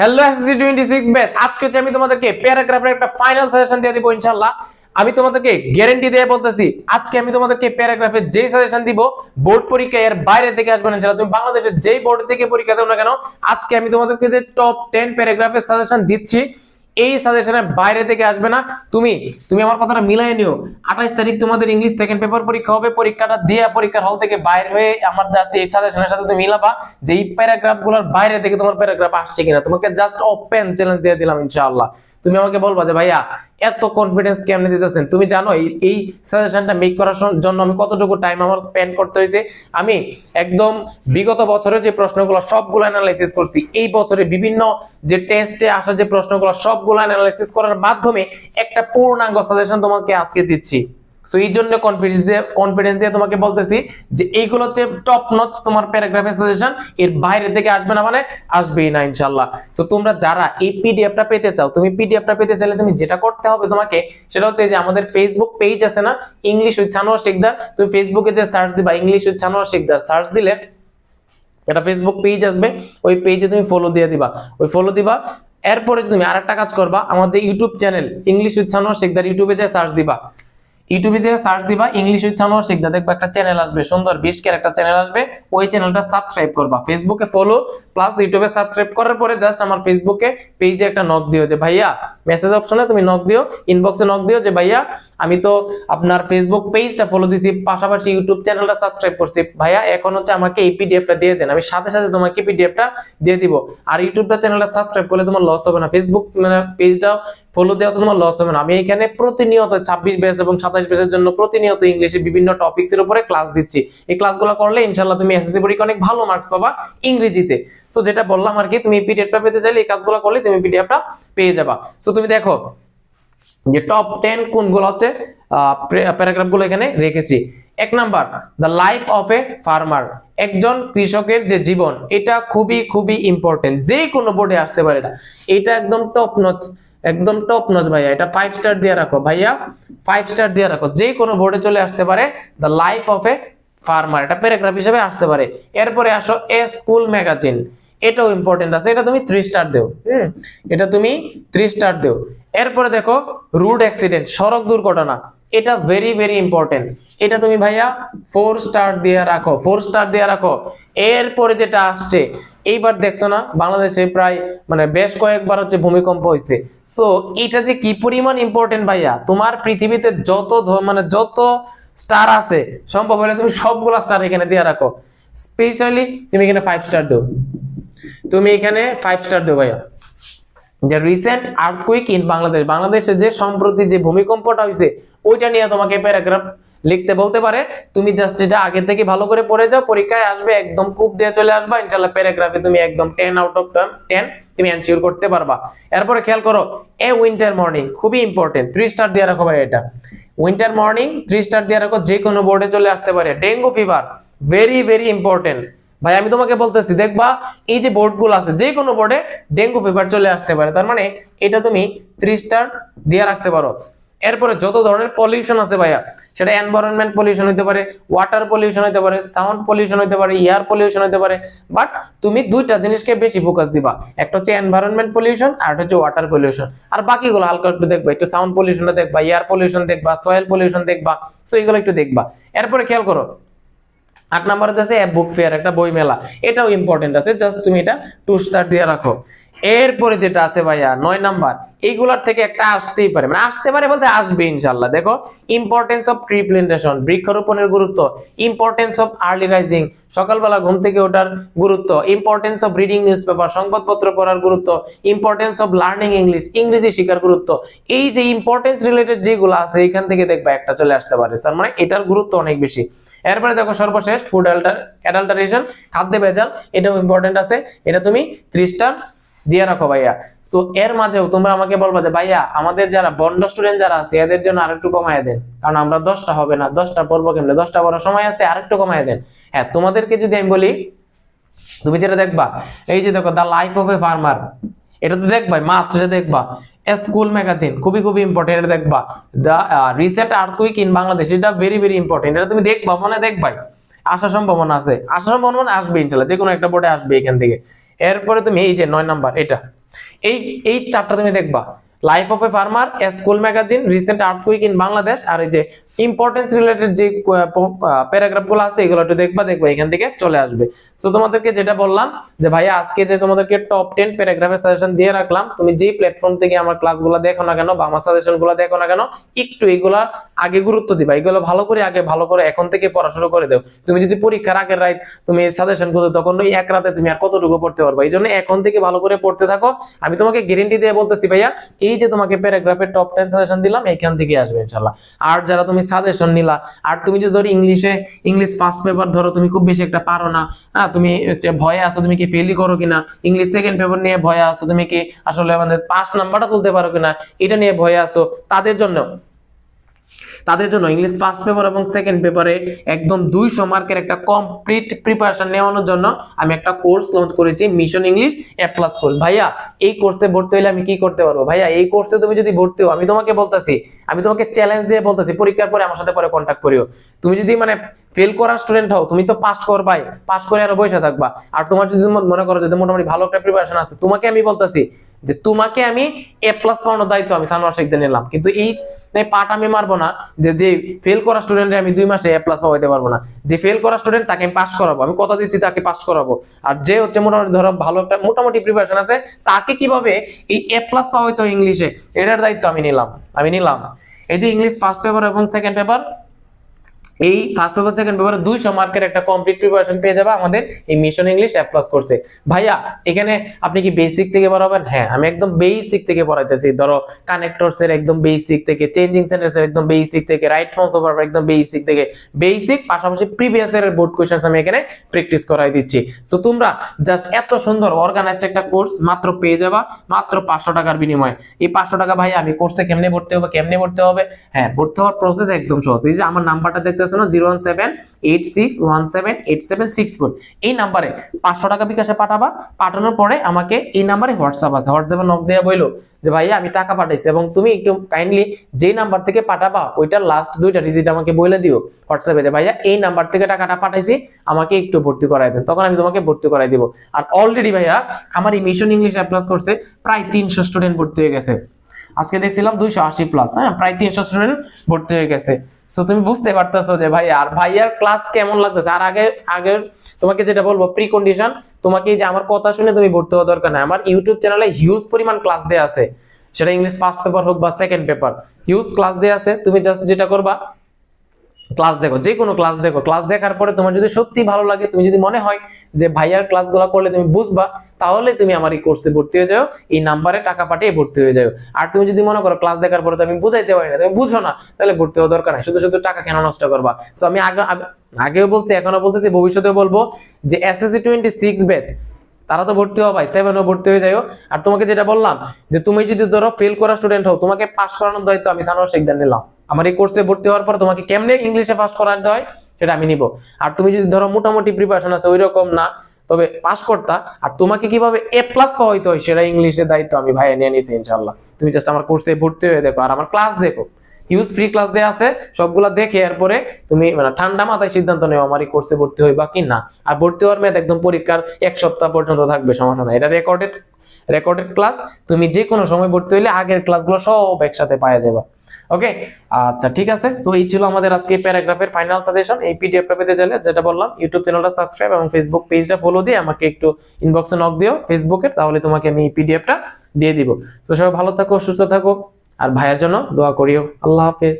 Hello SSC 26 batch আজকে হচ্ছে আমি তোমাদেরকে প্যারাগ্রাফের একটা ফাইনাল সাজেশন দিয়ে দিব, ইনশাআল্লাহ। আমি তোমাদেরকে গ্যারান্টি দিয়ে বলতেছি, আজকে আমি তোমাদেরকে প্যারাগ্রাফের যেই সাজেশন দিব বোর্ড পরীক্ষা এর বাইরে থেকে আসবে না তুমি বাংলাদেশের যেই বোর্ড থেকে পরীক্ষা দাও না কেন, আজকে আমি তোমাদেরকে যে টপ 10 প্যারাগ্রাফের সাজেশন দিচ্ছি এই সাজেশনের বাইরে থেকে আসবে না। তুমি তুমি আমার কথাটা মিলাই নিও। আঠাইশ তারিখ তোমাদের ইংলিশ সেকেন্ড পেপার পরীক্ষা হবে। পরীক্ষাটা দিয়ে পরীক্ষার হল থেকে বাইর হয়ে আমার জাস্ট এই সাজেশনের সাথে তুমি মিলাবা যে এই প্যারাগ্রাফ বাইরে থেকে তোমার প্যারাগ্রাফ আসছে কিনা। তোমাকে জাস্ট ওপেন চ্যালেঞ্জ দিয়ে দিলাম ইনশাআল্লাহ। তুমি আমাকে বলবা যে, ভাইয়া, এত কনফিডেন্স কেমনে দিতেছেন? তুমি জানো, এই সাজেশনটা মেক করার জন্য আমি কতটুকু টাইম আমার স্পেন্ড করতে হয়েছে। আমি একদম বিগত বছরের যে প্রশ্নগুলো সবগুলো অ্যানালাইসিস করছি, এই বছরে বিভিন্ন যে টেস্টে আসা যে প্রশ্নগুলো সবগুলো অ্যানালাইসিস করার মাধ্যমে একটা পূর্ণাঙ্গ সাজেশন তোমাকে আজকে দিচ্ছি। সো এই জন্য কনফিডেন্স দিয়ে কনফিডেন্স দিয়ে তোমাকে বলতেছি যে এইগুলো হচ্ছে টপ নচ তোমার প্যারাগ্রাফের সাজেশন এর বাইরে থেকে আসবে না মানে আসবেই না ইনশাআল্লাহ। সো তোমরা যারা এই পিডিএফটা পেতে চাও, তুমি পিডিএফটা পেতে চাইলে তুমি যেটা করতে হবে তোমাকে সেটা হচ্ছে যে আমাদের ফেসবুক পেজ আছে না? ইংলিশ উইথ সানোয়ার শেখদার তুমি ফেসবুকে যে সার্চ দিবা English with Sanowar Shekhdar search দিলে একটা ফেসবুক পেজ আসবে, ওই পেজে তুমি ফলো দিয়ে দিবা। ওই ফলো দিবা, এরপরে তুমি আরেকটা কাজ করবা আমাদের YouTube channel English with Sanowar Shekhdar ইউটিউবে যে সার্চ দিবা। ইউটিউবে যে সার্চ দিবা ইংলিশ উইথ সানোয়ার শেখদার দেখবা একটা চ্যানেল আসবে, সুন্দর, বিশ ক্যারেক্টার চ্যানেল আসবে। ওই চ্যানেলটা সাবস্ক্রাইব করবা। ফেসবুকে ফলো প্লাস ইউটিউবে সাবস্ক্রাইব করার পরে জাস্ট আমার ফেসবুকে পেজে একটা নক দিও যে, ভাইয়া মেসেজ অপশনে তুমি নক দিও ইনবক্সে নক দিও যে, ভাইয়া, আমি তো আপনার ফেসবুক পেজটা ফলো দিছি, পাশাপাশি ইউটিউব চ্যানেলটা সাবস্ক্রাইব করছি। ভাইয়া, এখন হচ্ছে আমাকে এই পিডিএফটা দিয়ে দেন, আমি সাথে সাথে তোমাকে পিডিএফটা দিয়ে দিব। আর ইউটিউবটা চ্যানেলটা সাবস্ক্রাইব করলে তোমার লস হবে না। ফেসবুক মানে পেজটা ফলো দেওয়া তো তোমার লস হবে না। আমি এখানে প্রতিনিয়ত ছাব্বিশ বেস এবং সাতাশ বেসের জন্য প্রতিনিয়ত ইংলিশে বিভিন্ন টপিক্স এর উপরে ক্লাস দিচ্ছি। এই ক্লাসগুলো করলে ইনশাল্লাহ তুমি এসএসসি পরীক্ষা অনেক ভালো মার্কস পাবা ইংরেজিতে। সো যেটা বললাম আর কি, তুমি পিডিএফটা পেতে চাইলে এই কাজগুলো করলে তুমি পিডিএফটা পেয়ে যাবা। সো তুমি দেখো যে টপ টেন কোনগুলো হচ্ছে প্যারাগ্রাফগুলো এখানে রেখেছি। এক number the life of a farmer একজন কৃষকের যে জীবন, এটা খুবই খুবই ইম্পর্টেন্ট যে কোনো বোর্ডে আসতে পারে এটা এটা একদম টপ নচ একদম টপ নচ ভাইয়া। এটা ফাইভ স্টার দিয়ে রাখো। ভাইয়া ফাইভ স্টার দিয়ে রাখো। যে কোনো বোর্ডে চলে আসতে পারে the life of a farmer এটা প্যারাগ্রাফ হিসেবে আসতে পারে। এরপরে আসো, এ স্কুল ম্যাগাজিন এটাও ইম্পর্টেন্ট আছে, এটা তুমি থ্রি স্টার দেও। হুম? এটা তুমি থ্রি স্টার দেও। এরপরে দেখো রুড অ্যাক্সিডেন্ট সড়ক দুর্ঘটনা। এটা ভেরি ভেরি ইম্পর্টেন্ট এটা তুমি ভাইয়া ফোর স্টার দিয়ে রাখো ফোর স্টার দিয়ে রাখো। এরপরে যেটা আসছে, এইবার দেখছ না, বাংলাদেশে প্রায় মানে বেশ কয়েকবার হচ্ছে ভূমিকম্প হয়েছে সো এটা যে কি পরিমাণ ইম্পর্টেন্ট ভাইয়া? তোমার পৃথিবীতে যত মানে যত স্টার আছে। সম্ভব হলে তুমি সবগুলা স্টার এখানে দিয়ে রাখো। স্পেশালি তুমি এখানে ফাইভ স্টার দাও। তুমি এখানে ফাইভ স্টার দেবো ভাইয়া। যে রিসেন্ট আর্থকুইক ইন বাংলাদেশ বাংলাদেশে যে সম্প্রতি যে ভূমিকম্পটা হয়েছে ওইটা নিয়ে তোমাকে প্যারাগ্রাফ লিখতে বলতে পারে। তুমি জাস্ট এটা আগে থেকে ভালো করে পড়ে যাও, পরীক্ষায় আসবে, একদম খুব দিয়ে চলে আসবা ইনশাল্লাহ প্যারাগ্রাফে তুমি একদম টেন আউট অফ টেন তুমি এনশিওর করতে পারবা। এরপরে খেয়াল করো এ উইন্টার মর্নিং খুবই ইম্পর্টেন্ট থ্রি স্টার দিয়ে রাখো ভাই এটা। উইন্টার মর্নিং থ্রি স্টার দিয়ে রাখো, যে কোনো বোর্ডে চলে আসতে পারে। Dengue fever very very important ভাই, আমি তোমাকে বলতেছি, দেখবা, এই যে বোর্ডগুলো আছে, যে কোনো বোর্ডে ডেঙ্গু ফিভার চলে আসতে পারে। তার মানে এটা তুমি থ্রি স্টার দিয়ে রাখতে পারো। এরপরে যত ধরনের পলিউশন আছে ভাইয়া, সেটা এনভায়রনমেন্ট পলিউশন হতে পারে ওয়াটার পলিউশন হতে পারে সাউন্ড পলিউশন হতে পারে এয়ার পলিউশন হতে পারে বাট তুমি দুইটা জিনিসকে বেশি ফোকাস দিবা। একটা হচ্ছে এনভায়রনমেন্ট পলিউশন আর একটা হচ্ছে ওয়াটার পলিউশন আর বাকিগুলো হালকা একটু দেখবা, একটু সাউন্ড পলিউশন দেখবা এয়ার পলিউশন দেখবা সয়েল পলিউশন দেখবা সো এগুলো একটু দেখবা। এরপরে খেয়াল করো, আট নাম্বার আছে বুক ফেয়ার একটা বই মেলা এটাও ইম্পর্টেন্ট আছে জাস্ট তুমি এটা টু স্টার দিয়ে রাখো। এরপরে যেটা আছে ভাইয়া, নয় নাম্বার, এইগুলার থেকে একটা আসতেই পারে। মানে আসতে পারে বলতে আসবে ইনশাল্লাহ দেখো ইম্পর্টেন্স অফ ট্রি প্ল্যান্টেশন বৃক্ষরোপণের গুরুত্ব ইম্পর্টেন্স অফ আর্লি রাইজিং সকালবেলা ঘুম থেকে ওঠার গুরুত্ব importance of reading newspaper সংবাদপত্র পড়ার গুরুত্ব ইম্পর্টেন্স অফ লার্নিং ইংলিশ ইংরেজি শেখার গুরুত্ব। এই যে ইম্পর্টেন্স রিলেটেড যেগুলো আছে, এখান থেকে দেখবা একটা চলে আসতে পারে। স্যার মানে এটার গুরুত্ব অনেক বেশি। এরপরে দেখো সর্বশেষ ফুড অ্যাডাল্টারেশন খাদ্যে ভেজাল, এটাও ইম্পর্টেন্ট আছে। এটা তুমি থ্রি স্টার দিয়ে রাখো ভাইয়া। সো এর মাঝেও তোমরা আমাকে বলবা যে, ভাইয়া, আমাদের যারা বন্ড স্টুডেন্ট যারা আছে, এদের জন্য আরেকটু কমায় দেন। কারণ আমরা দশটা হবে না, দশটা পড়ব কেমনে? দশটা পড়ার সময় আছে, আরেকটু কমায় দেন। হ্যাঁ তোমাদেরকে যদি আমি বলি, তুমি যেটা দেখবা, এই যে দেখো the life of a farmer এটা তো দেখবা মাস্ট এটা দেখবা। স্কুল ম্যাগাজিন খুবই খুবই ইম্পর্টেন্ট এটা দেখবা। The recent earthquake in Bangladesh এটা ভেরি ভেরি ইম্পর্টেন্ট এটা তুমি দেখবা, মনে দেখবাই। আসার সম্ভাবনা আছে আসার সম্ভাবনা আসবে, ইনশাল্লাহ যে কোনো একটা বোর্ডে আসবে এখান থেকে। এরপরে তুমি এই যে নয় নাম্বার, এটা। এই এই চারটা তুমি দেখবা। Life of a farmer school magazine recent earthquake in Bangladesh আর এই যে ইম্পর্টেন্স রিলেটেড যে প্যারাগ্রাফগুলো আছে, এগুলো একটু দেখবা দেখবা, এখান থেকে চলে আসবে। সো তোমাদেরকে যেটা বললাম, যে ভাইয়া, আজকে যে তোমাদেরকে টপ টেন প্যারাগ্রাফের সাজেশন দিয়ে রাখলাম, তুমি যেই প্ল্যাটফর্ম থেকে আমার ক্লাসগুলো দেখো না কেন, বা আমার সাজেশনগুলো দেখো না কেন, একটু এগুলা আগে গুরুত্ব দিবা। এগুলো ভালো করে আগে, ভালো করে এখন থেকে পড়া শুরু করে দাও। তুমি যদি পরীক্ষার আগের রাত তুমি সাজেশন করো তখন ওই এক রাতে তুমি আর কতটুকু পড়তে পারবে? এই জন্য এখন থেকে ভালো করে পড়তে থাকো। আমি তোমাকে গ্যারেন্টি দিয়ে বলতেছি ভাইয়া, এই যে তোমাকে প্যারাগ্রাফের টপ টেন সাজেশন দিলাম, এখান থেকে আসবে ইনশাল্লাহ আর যারা তুমি সাজেশন নিলা। আর তুমি যদি ধরো ইংলিশে, ইংলিশ ফার্স্ট পেপার ধরো, তুমি খুব বেশি একটা পারো না। হ্যাঁ তুমি ভয়ে আসো তুমি কি ফেলই করো কিনা? ইংলিশ সেকেন্ড পেপার নিয়ে ভয়ে আসো তুমি কি আসলে আমাদের পাস নাম্বারটা তুলতে পারো কিনা? এটা নিয়ে ভয়ে আসো তাদের জন্য তাদের জন্য ইংলিশ ফার্স্ট পেপার এবং সেকেন্ড পেপারে একদম দুইশো মার্কের একটা কমপ্লিট প্রিপারেশন নেওয়ানোর জন্য আমি একটা কোর্স লঞ্চ করেছি mission English A plus course ভাইয়া, এই কোর্সে ভর্তি হলে আমি কি করতে পারব? ভাইয়া, এই কোর্সে তুমি যদি ভর্তি হও, আমি তোমাকে বলতেছি, আমি তোমাকে চ্যালেঞ্জ দিয়ে বলতেছি, পরীক্ষার পরে আমার সাথে পরে কন্ট্যাক্ট করিও। তুমি যদি মানে ফেল করা স্টুডেন্ট হও, তুমি তো পাস করবাই পাস করে আরও বসে থাকবা। আর তোমার যদি মনে করো যদি মোটামুটি ভালো একটা প্রিপারেশন আছে, তোমাকে আমি বলতেছি যে তোমাকে আমি এ প্লাস পাওয়ানোর দায়িত্ব আমি সানোয়ার শেখদের নিলাম। কিন্তু এই পার্ট আমি মারবো না, যে যে ফেল করা স্টুডেন্টে আমি দুই মাসে এ প্লাস পাওয়াইতে পারব না। যে ফেল করা স্টুডেন্ট তাকে আমি পাস করাবো, আমি কথা দিচ্ছি তাকে পাস করাবো। আর যে হচ্ছে মোটামুটি ধরো ভালো একটা, মোটামুটি প্রিপারেশন আছে, তাকে কীভাবে এই এ প্লাস পাওয়াইতে ইংলিশে এটার দায়িত্ব আমি নিলাম আমি নিলাম। এই যে ইংলিশ ফার্স্ট পেপার এবং সেকেন্ড পেপার এই ফার্স্ট পেপার সেকেন্ড পেপারে দুইশো মার্কের একটা কমপ্লিট প্রিপারেশন পেয়ে যাবে আমাদের এই মিশন ইংলিশ অ্যাপ্লাস করছে ভাইয়া, এখানে আপনি কি বেসিক থেকে পড়াবেন? হ্যাঁ আমি একদম বেসিক থেকে পড়াইতেছি। ধরো কানেক্টরস এর একদম বেসিক থেকে চেঞ্জিং সেন্টেন্স এর একদম বেসিক থেকে রাইট ফর্মস ওভার একদম বেসিক থেকে। বেসিক পাশাপাশি প্রিভিয়াস এর বোর্ড কোশ্চেন্স আমি এখানে প্র্যাকটিস করাই দিচ্ছি। সো তোমরা জাস্ট এত সুন্দর অর্গানাইজড একটা কোর্স মাত্র পেয়ে যাবা, মাত্র পাঁচশো টাকার বিনিময়ে। এই পাঁচশো টাকা ভাই আমি কোর্সে কেমনে ভর্তি হবে, কেমনে ভর্তি হবে? হ্যাঁ ভর্তি হওয়ার প্রসেস একদম সহজ। এই যে আমার নাম্বারটা দেখতে না জিরো ওয়ান এই নাম্বারে পাঁচশো টাকা বিকাশে পাঠাবা, পাঠানোর পরে আমাকে এই নাম্বারে হোয়াটসঅ্যাপ আছে। হোয়াটসঅ্যাপে নক দেওয়া বইলো যে, ভাইয়া, আমি টাকা পাঠাইছি এবং তুমি একটু কাইন্ডলি যেই নাম্বার থেকে পাঠাবা ওইটার লাস্ট দুইটা ডিজিট আমাকে বলে দিও হোয়াটসঅ্যাপে যে, ভাইয়া, এই নাম্বার থেকে টাকাটা পাঠাইছি, আমাকে একটু ভর্তি করাই দেন, তখন আমি তোমাকে ভর্তি করাই দিব। আর অলরেডি ভাইয়া, আমার এই মিশন ইংলিশ অ্যাপ্লাস করছে, প্রায় তিনশো স্টুডেন্ট ভর্তি হয়ে গেছে। আজকে দেখছিলাম দুইশো আশি প্লাস হ্যাঁ প্রায় তিনশো স্টুডেন্ট ভর্তি হয়ে গেছে। সো তুমি বুঝতে পারতেছো যে ভাই, আর ভাইয়ার ক্লাস কেমন লাগতেছে? আর আগে আগে তোমাকে যেটা বলব প্রি কন্ডিশন তোমাকে যে আমার কথা শুনে তুমি ভর্তি হওয়া দরকার নাই। আমার ইউটিউব চ্যানেলে হিউজ পরিমাণ ক্লাস দেওয়া আছে। সেটা ইংলিশ ফার্স্ট পেপার হোক বা সেকেন্ড পেপার হিউজ ক্লাস দেওয়া আছে। তুমি জাস্ট যেটা করবা ক্লাস দেখো যে কোনো ক্লাস দেখো। ক্লাস দেখার পরে তোমার যদি সত্যি ভালো লাগে, তুমি যদি মনে হয় যে ভাইয়ার ক্লাসগুলো করলে তুমি বুঝবা তাহলে তুমি আমার এই কোর্সে ভর্তি হয়ে যাও, এই নাম্বারে টাকা পাঠিয়ে ভর্তি হয়ে যাও। আর তুমি যদি মনে করো ক্লাস দেখার পরে তুমি বুঝাইতে পারি না, তুমি বুঝো না, তাহলে ভর্তি হওয়া দরকার নাই। শুধু শুধু টাকা কেন নষ্ট করবা? সো আমি আগে আগে- আগেও বলছি, এখনও বলতেছি ভবিষ্যতে বলব যে এসএসসি টোয়েন্টি সিক্স ব্যাচ তারা তো ভর্তি হওয়া ভাই সেভেনও ভর্তি হয়ে যাও আর তোমাকে যেটা বললাম, যে তুমি যদি ধরো ফেল করা স্টুডেন্ট হও, তোমাকে পাস করানোর দায়িত্ব আমি সানোয়ার শেখদার নিলাম। আমার এই কোর্সে ভর্তি হওয়ার পর তোমাকে কেমনে ইংলিশে পাস করাতে হয়, সেটা আমি নিব। আর তুমি যদি ধরো মোটামুটি প্রিপারেশন আছে ওই রকম না তবে পাস করতা আর তোমাকে কীভাবে এ প্লাস পাওয়াইতে হয় সেটা ইংলিশের দায়িত্ব আমি ভাই নিয়ে নিয়েছি ইনশাল্লাহ তুমি জাস্ট আমার কোর্সে ভর্তি হয়ে দেখো, আর আমার ক্লাস দেখো। হিউজ ফ্রি ক্লাস দেওয়া আছে, সবগুলা দেখে এরপরে তুমি মানে ঠান্ডা মাথায় সিদ্ধান্ত নেও আমার এই কোর্সে ভর্তি হই বা কি না। আর ভর্তি হওয়ার মেয়াদ একদম পরীক্ষার এক সপ্তাহ পর্যন্ত থাকবে, সমস্যা নাই। এটা রেকর্ডেড রেকর্ডেড ক্লাস তুমি যে কোনো সময় ভর্তি হইলে আগের ক্লাসগুলো সব একসাথে পাওয়া যাবে। ওকে আচ্ছা ঠিক আছে। সো এই ছিল আমাদের আজকে প্যারাগ্রাফের ফাইনাল সাজেশন এই পিডিএফটা পেতে চাইলে, যেটা বললাম ইউটিউব চ্যানেলটা সাবস্ক্রাইব এবং ফেসবুক পেজটা ফলো দিয়ে আমাকে একটু ইনবক্সে নক দিও ফেসবুকের তাহলে তোমাকে আমি এই পিডিএফটা দিয়ে দিব। তো সবাই ভালো থাকো, সুস্থ থাকো, আর ভাইয়ের জন্য দোয়া করিও। আল্লাহ হাফেজ।